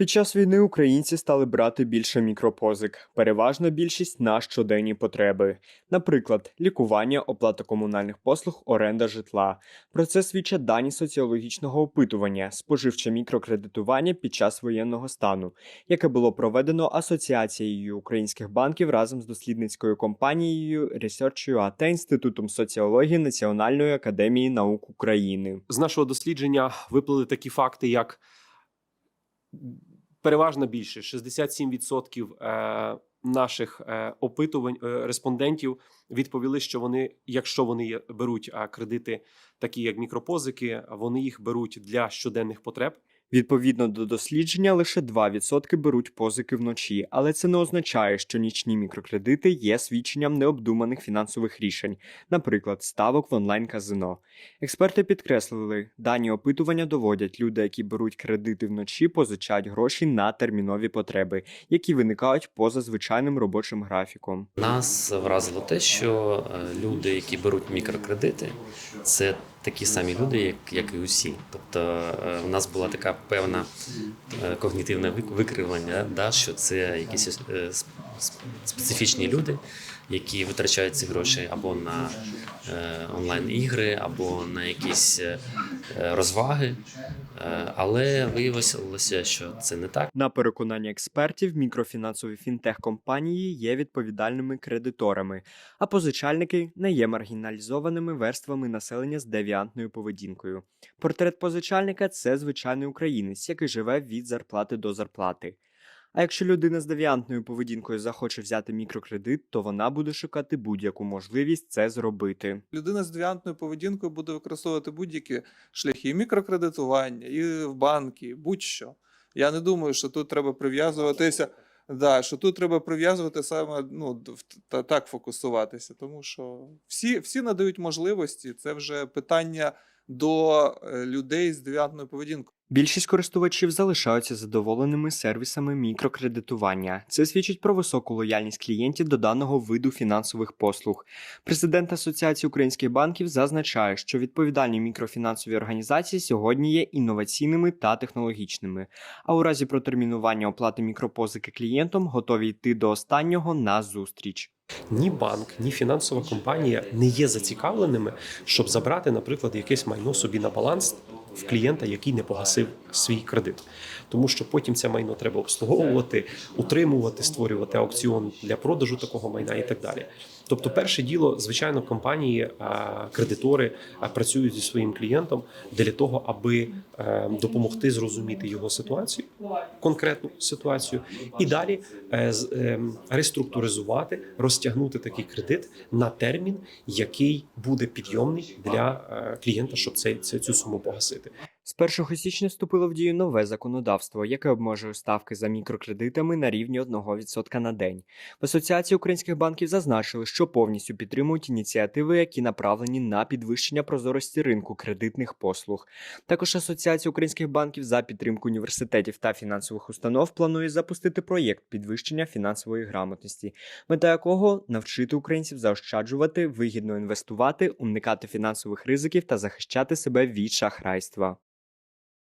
Під час війни українці стали брати більше мікропозик, переважна більшість на щоденні потреби, наприклад, лікування, оплата комунальних послуг, оренда житла. Про це свідчать дані соціологічного опитування споживче мікрокредитування під час воєнного стану, яке було проведено Асоціацією українських банків разом з дослідницькою компанією Research.ua та Інститутом соціології Національної академії наук України. з нашого дослідження виплили такі факти, як переважна більшість 67% е, наших е, опитувань е, респондентів відповіли, що вони, якщо вони беруть кредити, такі як мікропозики, вони їх беруть для щоденних потреб. Відповідно до дослідження, лише 2% беруть позики вночі, але це не означає, що нічні мікрокредити є свідченням необдуманих фінансових рішень, наприклад, ставок в онлайн-казино. Експерти підкреслили, дані опитування доводять, люди, які беруть кредити вночі, позичають гроші на термінові потреби, які виникають поза звичайним робочим графіком. Нас вразило те, що е, люди, які беруть мікрокредити, це такі самі люди, як, як і усі. Тобто е, в нас була така певна е, когнітивне вик- викривлення, да, що це якісь е, специфічні люди, які витрачають ці гроші або на е, онлайн-ігри, або на якісь е, розваги. Е, Але виявилося, що це не так. На переконання експертів, мікрофінансові фінтех-компанії є відповідальними кредиторами, а позичальники не є маргіналізованими верствами населення з девіантною поведінкою. Портрет позичальника це звичайний українець, який живе від зарплати до зарплати. А якщо людина з девіантною поведінкою захоче взяти мікрокредит, то вона буде шукати будь-яку можливість це зробити. Людина з девіантною поведінкою буде використовувати будь-які шляхи і мікрокредитування, і в банки, будь-що. Я не думаю, що тут треба прив'язуватися. Да, що тут треба прив'язувати саме ну, та, так фокусуватися, тому що всі, всі надають можливості. Це вже питання до е, людей з девіантною поведінкою. Більшість користувачів залишаються задоволеними сервісами мікрокредитування. Це свідчить про високу лояльність клієнтів до даного виду фінансових послуг. Президент Асоціації українських банків зазначає, що відповідальні мікрофінансові організації сьогодні є інноваційними та технологічними. А у разі протермінування оплати мікропозики клієнтам готові йти до останнього на зустріч. Ні банк, ні фінансова компанія не є зацікавленими, щоб забрати, наприклад, якесь майно собі на баланс в клієнта, який не погасив свій кредит. Тому що потім це майно треба обслуговувати, утримувати, створювати аукціон для продажу такого майна і так далі. Тобто, перше діло, звичайно, компанії, кредитори працюють зі своїм клієнтом для того, аби е, допомогти зрозуміти його ситуацію, конкретну ситуацію, і далі е, реструктуризувати, розтягнути такий кредит на термін, який буде підйомний для е, клієнта, щоб цей, цю суму погасити. З 1 січня вступило в дію нове законодавство, яке обмежує ставки за мікрокредитами на рівні 1% на день. В Асоціації українських банків зазначили, що повністю підтримують ініціативи, які направлені на підвищення прозорості ринку кредитних послуг. Також Асоціація українських банків за підтримку університетів та фінансових установ планує запустити проєкт підвищення фінансової грамотності, мета якого навчити українців заощаджувати, вигідно інвестувати, уникати фінансових ризиків та захищати себе від шахрайства.